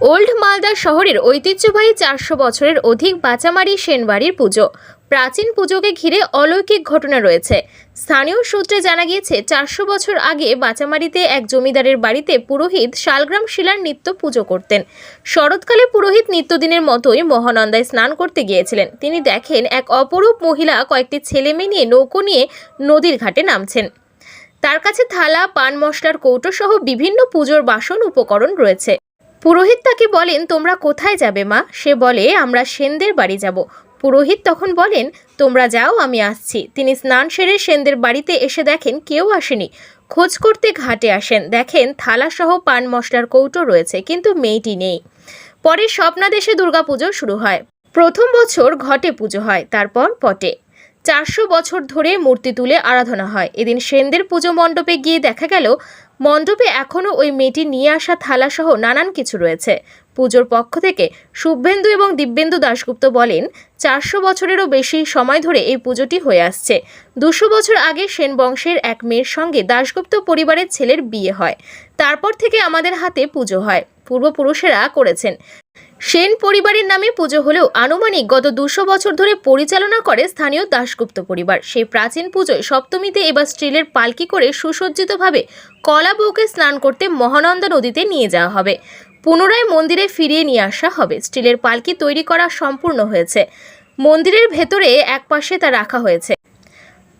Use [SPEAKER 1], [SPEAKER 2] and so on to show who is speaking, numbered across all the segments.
[SPEAKER 1] Old Malda শহরের ঐতিহ্যবাহী চারশো বছরের অধিক বাচামারি সেনবাড়ির পুজো। প্রাচীন পুজোকে ঘিরে অলৌকিক ঘটনা রয়েছে। স্থানীয় সূত্রে জানা গিয়েছে, চারশো বছর আগে বাচামারিতে এক জমিদারের বাড়িতে পুরোহিত শালগ্রাম শিলার নিত্য পুজো করতেন। শরৎকালে পুরোহিত নিত্যদিনের মতোই মহানন্দায় স্নান করতে গিয়েছিলেন। তিনি দেখেন, এক অপরূপ মহিলা কয়েকটি ছেলে মেয়ে নিয়ে নৌকো নিয়ে নদীর ঘাটে নামছেন। তার কাছে থালা, পান মশলার কৌটো সহ বিভিন্ন পুজোর বাসন উপকরণ রয়েছে। পুরোহিত তাকে বলেন, তোমরা কোথায় যাবে মা? সে বলে, আমরা সেনদের বাড়ি যাব। পুরোহিত তখন বলেন, তোমরা যাও, আমি আসছি। তিনি স্নান সেরে সেনদের বাড়িতে এসে দেখেন কেউ আসেনি। খোঁজ করতে ঘাটে আসেন, দেখেন থালাসহ পান মশলার কৌটো রয়েছে, কিন্তু মেয়েটি নেই। পরে স্বপ্নাদেশে দুর্গাপুজো শুরু হয়। প্রথম বছর ঘটে পুজো হয়, তারপর পটে। চারশো বছর ধরে মূর্তি তুলে আরাধনা হয়। এদিন সেনদের পুজো মণ্ডপে গিয়ে দেখা গেল, মণ্ডপে এখনও ওই মেয়েটি নিয়ে আসা থালাসহ নানান কিছু রয়েছে। পুজোর পক্ষ থেকে শুভেন্দু এবং দিব্যেন্দু দাশগুপ্ত বলেন, চারশো বছরেরও বেশি সময় ধরে এই পুজোটি হয়ে আসছে। দুশো বছর আগে সেন বংশের এক মেয়ের সঙ্গে দাশগুপ্ত পরিবারের ছেলের বিয়ে হয়। তারপর থেকে আমাদের হাতে পুজো হয়। পূর্বপুরুষেরা করেছেন। সেন পরিবারের নামে পুজো হলেও আনুমানিক গত দুশো বছর ধরে পরিচালনা করে স্থানীয় দাশগুপ্ত পরিবার। সেই প্রাচীন পুজোয় সপ্তমীতে এবার স্টিলের পালকি করে সুসজ্জিতভাবে কলা বউকে স্নান করতে মহানন্দা নদীতে নিয়ে যাওয়া হবে। পুনরায় মন্দিরে ফিরিয়ে নিয়ে আসা হবে। স্টিলের পালকি তৈরি করা সম্পূর্ণ হয়েছে। মন্দিরের ভেতরে একপাশে তা রাখা হয়েছে।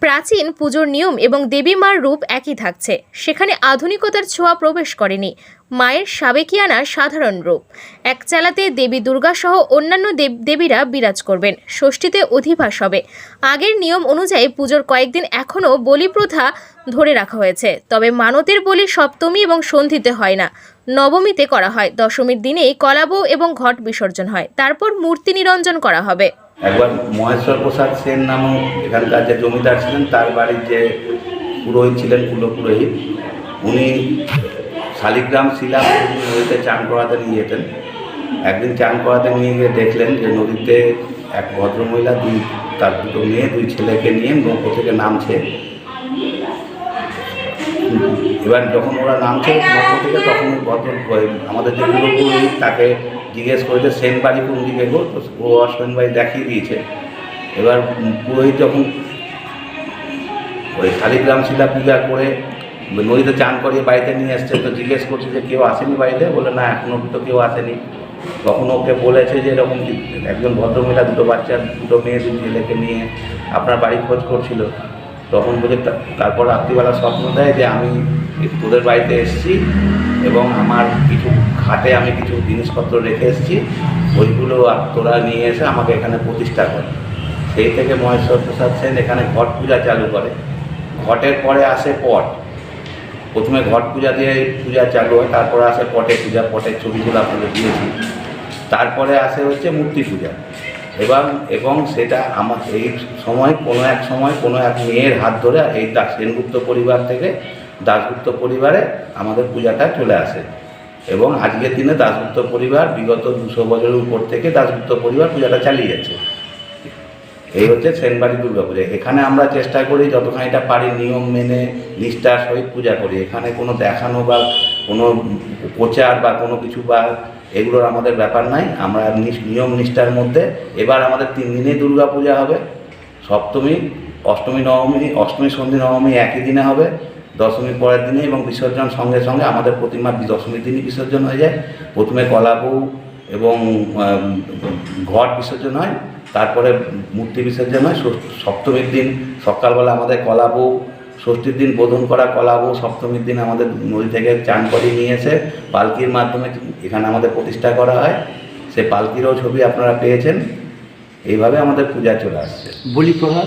[SPEAKER 1] প্রাচীন পুজোর নিয়ম এবং দেবী মার রূপ একই থাকছে। সেখানে আধুনিকতার ছোঁয়া প্রবেশ করেনি। মায়ের সাবেকিয়ানা সাধারণ রূপ। এক চালাতে দেবী দুর্গা সহ অন্যান্য দেব, দেবীরা বিরাজ করবেন। ষষ্ঠীতে অধিবাস হবে। আগের নিয়ম অনুযায়ী পুজোর কয়েকদিন এখনও বলি প্রথা ধরে রাখা হয়েছে। তবে মানতের বলি সপ্তমী এবং সন্ধিতে হয় না। নবমীতে করা হয়। দশমীর দিনেই কলাবউ এবং ঘট বিসর্জন হয়। তারপর মূর্তি নিরঞ্জন করা হবে।
[SPEAKER 2] একবার মহেশ্বর প্রসাদ সেন নামক এখানকার যে জমিদার ছিলেন, তার বাড়ির যে পুরোহিত ছিলেন, কুলো পুরোহিত, উনি শালিগ্রাম শিলা নদীতে চান করাতে নিয়ে যেতেন। একদিন চান করাতে নিয়ে গিয়ে দেখলেন যে নদীতে এক ভদ্রমহিলা, দুই, তার দুটো মেয়ে, দুই ছেলেকে নিয়ে নৌকো থেকে নামছে। এবার যখন ওরা নামছে নৌকো থেকে, তখন ভদ্র আমাদের যে পুরো পুরোহিত, তাকে জিজ্ঞেস করেছে, সেন বাড়ি কোন দিকে গো? তো ও সেন বাড়ি দেখিয়ে দিয়েছে। এবার পুরোহিত যখন ওই শালিগ্রাম শিলা পূজা করে নদীতে চান করিয়ে বাড়িতে নিয়ে এসছে, তো জিজ্ঞেস করছে যে, কেউ আসেনি বাড়িতে? বলে, না, এখনও তো কেউ আসেনি। তখন ওকে বলেছে যে, এরকম একজন ভদ্রমহিলা, দুটো বাচ্চা, দুটো মেয়ে ছেলেকে নিয়ে আপনার বাড়ি খোঁজ করছিল। তখন বলে তারপর রাত্রিবেলা স্বপ্ন দেয় যে, আমি তোদের বাড়িতে এসেছি এবং আমার কিছু খাটে আমি কিছু জিনিসপত্র রেখে এসেছি। ওইগুলো তোরা নিয়ে এসে আমাকে এখানে প্রতিষ্ঠা করে। সেই থেকে মহেশ্বর প্রসাদ সেন এখানে ঘট পূজা চালু করে। ঘটের পরে আসে পট। প্রথমে ঘট পূজা দিয়ে পূজা চালু হয়, তারপরে আসে পটে পূজা, পটের ছবিগুলো আপনাদের দিয়েছি। তারপরে আসে হচ্ছে মূর্তি পূজা। এবং এবং সেটা আমার এই সময়, কোনো এক সময়, কোনো এক মেয়ের হাত ধরে এই দাস সেনগুপ্ত পরিবার থেকে, দাসগুপ্ত পরিবারে আমাদের পূজাটা চলে আসে। এবং আজকের দিনে দাসগুপ্ত পরিবার বিগত দুশো বছরের উপর থেকে দাসগুপ্ত পরিবার পূজাটা চালিয়ে যাচ্ছে। এই হচ্ছে সেনবাড়ি দুর্গা পূজা এখানে আমরা চেষ্টা করি যতখানি এটা পারি নিয়ম মেনে, নিষ্ঠার সহিত পূজা করি। এখানে কোনো দেখানো বা কোনো প্রচার বা কোনো কিছু বা এগুলোর আমাদের ব্যাপার নাই। আমরা নিয়ম নিষ্ঠার মধ্যে এবার আমাদের তিন দিনেই দুর্গা পূজা হবে। সপ্তমী, অষ্টমী, নবমী, অষ্টমী, সন্ধি, নবমী একই দিনে হবে। দশমী পরের দিনে এবং বিসর্জন সঙ্গে সঙ্গে আমাদের প্রতিমা দশমীর দিনই বিসর্জন হয়ে যায়। প্রথমে কলাবু এবং ঘট বিসর্জন হয় তারপরে মূর্তি বিসর্জন হয়। সপ্তমীর দিন সকালবেলা আমাদের কলাবু ষষ্ঠীর দিন বোধন করা কলাবু সপ্তমীর দিন আমাদের নদী থেকে চান করে নিয়ে এসে পালকির মাধ্যমে এখানে আমাদের প্রতিষ্ঠা করা হয়। সে পালকিরও ছবি আপনারা পেয়েছেন। এইভাবে আমাদের পূজা চলে আসছে।
[SPEAKER 3] বলি প্রভাব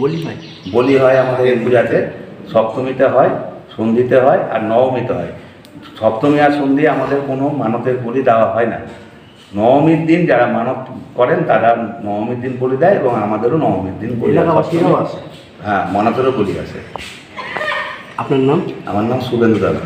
[SPEAKER 3] বলি হয়।
[SPEAKER 2] বলি হয় আমাদের এই পূজাতে। সপ্তমীতে হয় সন্ধিতে হয় আর নবমীতে হয়। সপ্তমী আর সন্ধি আমাদের কোনো মানতের বলি দেওয়া হয় না। নবমীর দিন যারা মানত করেন তারা নবমীর দিন বলি দেয় এবং আমাদেরও নবমীর দিন বলি হ্যাঁ মানতেরও বলি আছে।
[SPEAKER 3] আপনার নাম?
[SPEAKER 2] আমার নাম শুভেন্দু দাস।